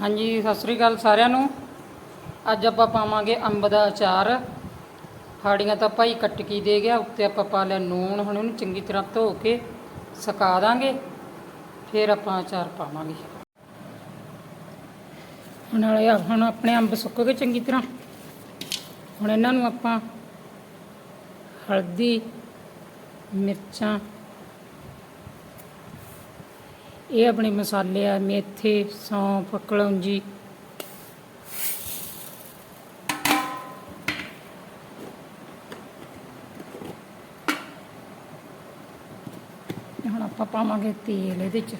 ਹਾਂਜੀ, ਸਤਿ ਸ੍ਰੀ ਅਕਾਲ ਸਾਰਿਆਂ ਨੂੰ। ਅੱਜ ਆਪਾਂ ਪਾਵਾਂਗੇ ਅੰਬ ਦਾ ਅਚਾਰ। ਹਾੜੀਆਂ ਤਾਂ ਭਾਈ ਕੱਟ ਕੇ ਦੇ ਗਿਆ, ਉੱਤੇ ਆਪਾਂ ਪਾ ਲਿਆ ਨੂਣ, ਹੁਣ ਉਹਨੂੰ ਚੰਗੀ ਤਰ੍ਹਾਂ ਧੋ ਕੇ ਸੁਕਾ ਦਾਂਗੇ। ਫਿਰ ਆਪਾਂ ਅਚਾਰ ਪਾਵਾਂਗੇ। ਹੁਣ ਨਾਲੇ ਹੁਣ ਆਪਣੇ ਅੰਬ ਸੁੱਕ ਗਏ ਚੰਗੀ ਤਰ੍ਹਾਂ। ਹੁਣ ਇਹਨਾਂ ਨੂੰ ਆਪਾਂ ਹਲਦੀ, ਮਿਰਚਾਂ ਇਹ ਆਪਣੇ ਮਸਾਲੇ ਆ ਮੇਥੇ ਸੌਂਫ ਕਲੌਂਜੀ। ਹੁਣ ਆਪਾਂ ਪਾਵਾਂਗੇ ਤੇਲ ਇਹਦੇ ਚ।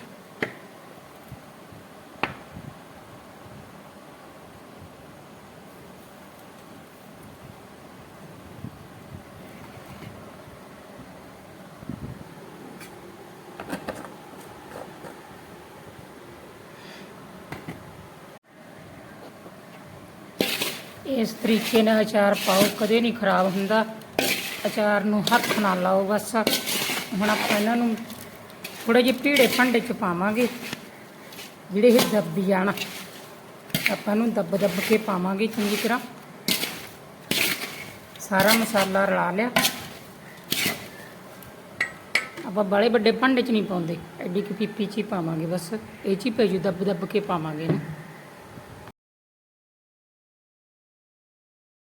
ਇਸ ਤਰੀਕੇ ਨਾਲ ਅਚਾਰ ਪਾਓ, ਕਦੇ ਨਹੀਂ ਖਰਾਬ ਹੁੰਦਾ। ਅਚਾਰ ਨੂੰ ਹੱਥ ਨਾਲ ਲਾਓ ਬਸ। ਹੁਣ ਆਪਾਂ ਇਹਨਾਂ ਨੂੰ ਥੋੜੇ ਜਿਹੇ ਪੀੜੇ ਭਾਂਡੇ ਚ ਪਾਵਾਂਗੇ, ਜਿਹੜੇ ਇਹ ਦੱਬ ਜਾਣ। ਆਪਾਂ ਨੂੰ ਦੱਬ ਦੱਬ ਕੇ ਪਾਵਾਂਗੇ ਚੰਗੀ ਤਰ੍ਹਾਂ। ਸਾਰਾ ਮਸਾਲਾ ਰਲਾ ਲਿਆ। ਆਪਾਂ ਬੜੇ ਵੱਡੇ ਭਾਂਡੇ ਚ ਨਹੀਂ ਪਾਉਂਦੇ, ਐਡੀ ਕੁ ਪੀਪੀ ਚ ਹੀ ਪਾਵਾਂਗੇ ਬਸ। ਇਹ ਚ ਹੀ ਪੈ ਜੂ, ਦੱਬ ਦੱਬ ਕੇ ਪਾਵਾਂਗੇ ਇਹਨੂੰ।